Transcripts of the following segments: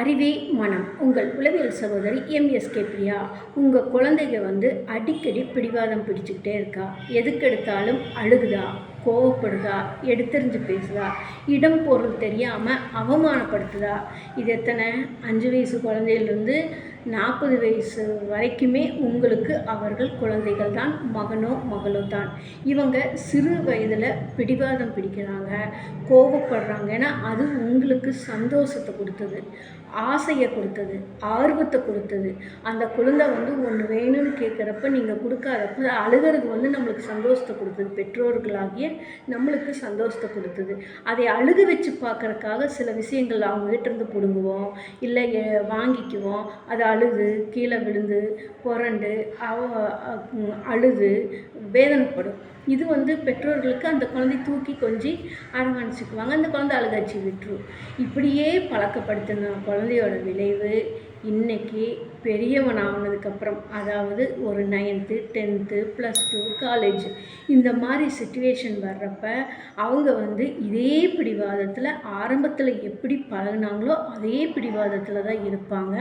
அறிவே மனம். உங்கள் உளவியல் சகோதரி எம்எஸ்கே பிரியா உங்கள் குழந்தைங்க வந்து அடிக்கடி பிடிவாதம் பிடிச்சிக்கிட்டே இருக்கா? எதுக்கெடுத்தாலும் அழுகுதா? கோவப்படுதா? எடுத்தறிஞ்சு பேசுதா? இடம் பொருள் தெரியாமல் அவமானப்படுத்துதா? இது எத்தனை? அஞ்சு வயசு குழந்தையிலேருந்து நாற்பது வயசு வரைக்குமே உங்களுக்கு அவர்கள் குழந்தைகள் தான் மகனோ மகளோ தான் இவங்க சிறு வயதில் பிடிவாதம் பிடிக்கிறாங்க கோபப்படுறாங்க ஏன்னா அது உங்களுக்கு சந்தோஷத்தை கொடுத்தது ஆசையை கொடுத்தது ஆர்வத்தை கொடுத்தது. அந்த குழந்தை வந்து ஒன்று வேணும்னு கேட்குறப்ப நீங்கள் கொடுக்காதப்ப அழுகிறது வந்து நம்மளுக்கு சந்தோஷத்தை கொடுத்தது. பெற்றோர்களாகிய நம்மளுக்கு சந்தோஷத்தை கொடுத்தது. அதை அழுக வச்சு பார்க்கறக்காக சில விஷயங்கள் அவங்ககிட்ட இருந்து பிடுங்குவோம் இல்லை வாங்கிக்குவோம். அதை அழுது கீழே விழுந்து புரண்டு அவ அழுது வேதனைப்படும். இது வந்து பெற்றோர்களுக்கு அந்த குழந்தை தூக்கி கொஞ்சி அரவணைச்சிக்குவாங்க. அந்த குழந்தை அழுகாச்சி விட்டுரும் இப்படியே பழக்கப்படுத்தின குழந்தையோட விளைவு இன்னைக்கு பெரியவன் ஆனதுக்கப்புறம் அதாவது ஒரு ninth tenth plus two college இந்த மாதிரி சுச்சுவேஷன் வர்றப்ப அவங்க வந்து இதே பிடிவாதத்தில் ஆரம்பத்தில் எப்படி பழகுனாங்களோ அதே பிடிவாதத்தில் தான் இருப்பாங்க.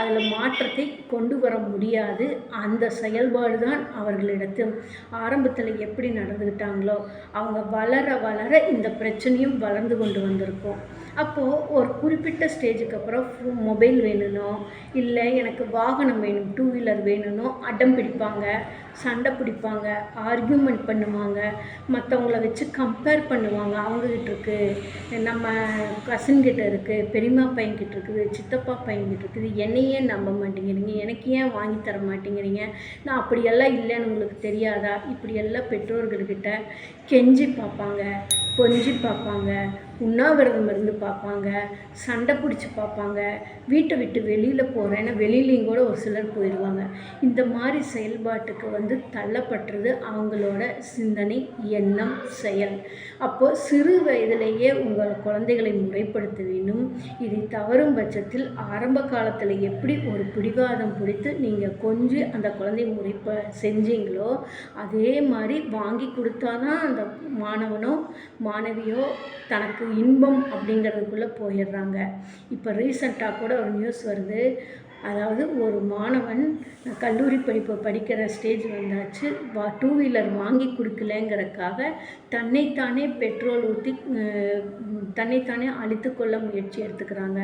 அதில் மாற்றத்தை கொண்டு வர முடியாது. அந்த செயல்பாடு தான் அவர்களிடத்தில். ஆரம்பத்தில் எப்படி நடந்துக்கிட்டாங்களோ அவங்க வளர வளர இந்த பிரச்சனையும் வளர்ந்து கொண்டு வந்திருக்கும். அப்போது ஒரு குறிப்பிட்ட ஸ்டேஜுக்கு அப்புறம் மொபைல் வேணும்னோ இல்லை எனக்கு வாகனம் வேணும் டூ வீலர் வேணும்னோ அடம் பிடிப்பாங்க சண்டை பிடிப்பாங்க ஆர்கியூமெண்ட் பண்ணுவாங்க மற்றவங்கள வச்சு கம்பேர் பண்ணுவாங்க. அவங்கக்கிட்ட இருக்குது நம்ம கசின்கிட்ட இருக்குது பெரியம்மா பையன்கிட்ட இருக்குது சித்தப்பா பையன்கிட்ட இருக்குது என்னையே நம்ப மாட்டேங்கிறீங்க. எனக்கு ஏன் வாங்கி தர மாட்டேங்கிறீங்க? நான் அப்படியெல்லாம் இல்லைன்னு உங்களுக்கு தெரியாதா? இப்படியெல்லாம் பெற்றோர்கள்கிட்ட கெஞ்சி பார்ப்பாங்க. கொஞ்சி பார்ப்பாங்க உண்ணாவிரதம் இருந்து பார்ப்பாங்க சண்டை பிடிச்சி பார்ப்பாங்க. வீட்டை விட்டு வெளியில் போகிறேன்னா வெளியிலையும் கூட ஒரு சிலர் போயிடுவாங்க இந்த மாதிரி செயல்பாட்டுக்கு வந்து தள்ளப்பட்டுறது அவங்களோட சிந்தனை எண்ணம் செயல். அப்போது சிறு வயதிலேயே உங்கள் குழந்தைகளை முறைப்படுத்த வேண்டும். இதை தவறும் பட்சத்தில் ஆரம்ப காலத்தில் எப்படி ஒரு பிடிவாதம் பிடித்து நீங்கள் கொஞ்சம் அந்த குழந்தை முறைப்ப செஞ்சீங்களோ அதே மாதிரி வாங்கி கொடுத்தாதான் அந்த மாணவனும் மாணவியோ தனக்கு இன்பம் அப்படிங்கிறதுக்குள்ளே போயிடுறாங்க. இப்போ ரீசண்டாக கூட ஒரு நியூஸ் வருது. அதாவது ஒரு மாணவன் கல்லூரி படிப்பை படிக்கிற ஸ்டேஜ் வந்தாச்சு. வா டூ வீலர் வாங்கி கொடுக்கலங்கிறக்காக தன்னைத்தானே பெட்ரோல் ஊற்றி தன்னைத்தானே அழித்து கொள்ள முயற்சி எடுத்துக்கிறாங்க.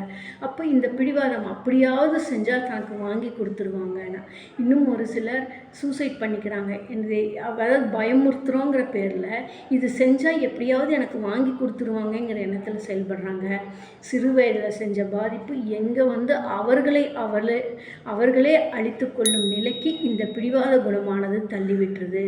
அப்போ இந்த பிடிவாதம் அப்படியாவது செஞ்சால் தனக்கு வாங்கி கொடுத்துருவாங்கன்னா. இன்னும் ஒரு சிலர் சூசைட் பண்ணிக்கிறாங்க. என்னது அதாவது பயமுறுத்துகிறோங்கிற பேரில் இது செஞ்சால் எப்படியாவது எனக்கு வாங்கி கொடுத்துருவாங்கங்கிற எண்ணத்தில் செயல்படுறாங்க. சிறு வயதில் செஞ்ச பாதிப்பு எங்கே வந்து அவர்களை அவர்களே அவர்களே அழித்து கொள்ளும் நிலைக்கு இந்த பிடிவாத குணமானது தள்ளிவிட்டுருது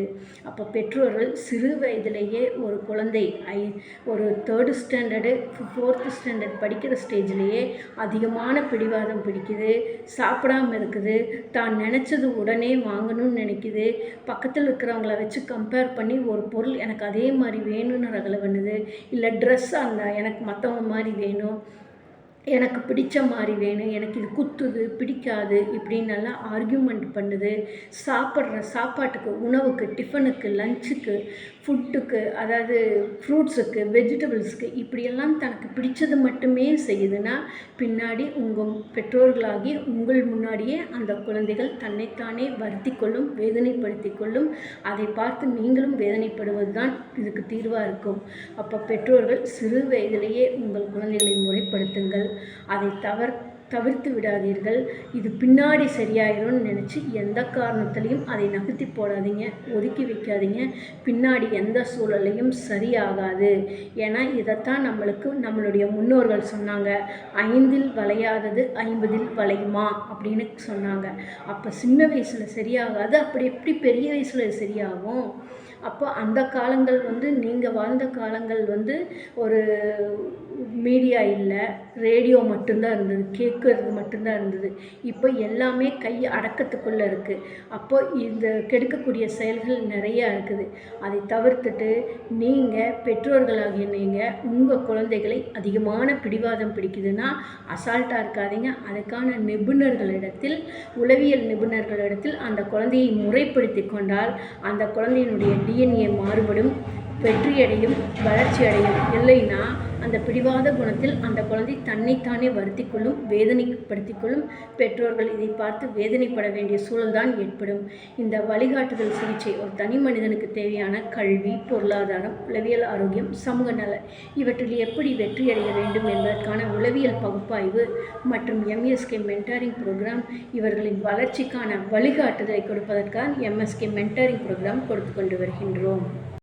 அப்போ பெற்றோர்கள் சிறு வயதிலேயே ஒரு குழந்தை ஐ ஒரு தேர்டு ஸ்டாண்டர்டு ஃபோர்த்து ஸ்டாண்டர்ட் படிக்கிற ஸ்டேஜ்லேயே அதிகமான பிடிவாதம் பிடிக்குது. சாப்பிடாம இருக்குது. தான் நினச்சது உடனே வாங்கணும்னு நினைக்குது. பக்கத்தில் இருக்கிறவங்கள வச்சு கம்பேர் பண்ணி ஒரு பொருள் எனக்கு அதே மாதிரி வேணும்னு ரகலை பண்ணுது. இல்லை ட்ரெஸ் அந்த எனக்கு மற்றவங்க மாதிரி வேணும். எனக்கு பிடிச்ச மாதிரி வேணும் எனக்கு இது குத்துது பிடிக்காது இப்படின்னு நல்லா ஆர்கியூமெண்ட் பண்ணுது. சாப்பிட்ற சாப்பாட்டுக்கு உணவுக்கு டிஃபனுக்கு லஞ்சுக்கு ஃபுட்டுக்கு அதாவது ஃப்ரூட்ஸுக்கு வெஜிடபிள்ஸுக்கு இப்படியெல்லாம் தனக்கு பிடிச்சது மட்டுமே செய்யுதுன்னா பின்னாடி உங்கள் பெற்றோர்களாகி உங்கள் முன்னாடியே அந்த குழந்தைகள் தன்னைத்தானே வருத்தி கொள்ளும் வேதனைப்படுத்தி கொள்ளும் அதை பார்த்து நீங்களும் வேதனைப்படுவது தான் இதுக்கு தீர்வாக இருக்கும். அப்போ பெற்றோர்கள் சிறு வயதிலேயே உங்கள் குழந்தைகளை முறைப்படுத்துங்கள். அதை தவிர தவிர்த்து விடாதீர்கள். இது பின்னாடி சரியாயிரும்னு நினச்சி எந்த காரணத்துலையும் அதை நகர்த்தி போடாதீங்க. ஒதுக்கி வைக்காதீங்க. பின்னாடி எந்த சூழலையும் சரியாகாது. ஏன்னா இதைத்தான் நம்மளுக்கு நம்மளுடைய முன்னோர்கள் சொன்னாங்க. ஐந்தில் வளையாதது ஐம்பதில் வளையுமா? அப்படின்னு சொன்னாங்க. அப்போ சின்ன வயசில் சரியாகாது. அப்படி எப்படி பெரிய வயசில் சரியாகும்? அப்போ அந்த காலங்கள் வந்து நீங்கள் வாழ்ந்த காலங்கள் வந்து ஒரு மீடியா இல்லை ரேடியோ மட்டும்தான் இருந்தது கேட்குறது மட்டும்தான் இருந்தது. இப்போ எல்லாமே கை அடக்கத்துக்குள்ளே இருக்குது அப்போ இந்த கெடுக்கக்கூடிய செயல்கள் நிறையா இருக்குது. அதை தவிர்த்துட்டு நீங்கள் பெற்றோர்களாகிய நீங்கள் உங்கள் குழந்தைகளை அதிகமான பிடிவாதம் பிடிக்குதுன்னா அசால்ட்டாக இருக்காதீங்க. அதுக்கான நிபுணர்களிடத்தில் உளவியல் நிபுணர்களிடத்தில் அந்த குழந்தையை முறைப்படுத்தி கொண்டால் அந்த குழந்தையினுடைய டிஎன்ஏ மாறுபடும் வெற்றியடையும் வளர்ச்சி அடையும் இல்லைன்னா அந்த பிடிவாத குணத்தில் அந்த குழந்தை தன்னைத்தானே வருத்தி கொள்ளும் வேதனைப்படுத்திக் கொள்ளும் பெற்றோர்கள் இதை பார்த்து வேதனைப்பட வேண்டிய சூழல்தான் ஏற்படும். இந்த வழிகாட்டுதல் சிகிச்சை ஒரு தனி மனிதனுக்கு தேவையான கல்வி பொருளாதாரம் உளவியல் ஆரோக்கியம் சமூக நலன் இவற்றில் எப்படி வெற்றியடைய வேண்டும் என்பதற்கான உளவியல் பகுப்பாய்வு மற்றும் எம்எஸ்கே மென்டாரிங் ப்ரோக்ராம் இவர்களின் வளர்ச்சிக்கான வழிகாட்டுதலை கொடுப்பதற்காக எம்எஸ்கே மென்டாரிங் ப்ரோக்ராம் கொடுத்து கொண்டு வருகின்றோம்.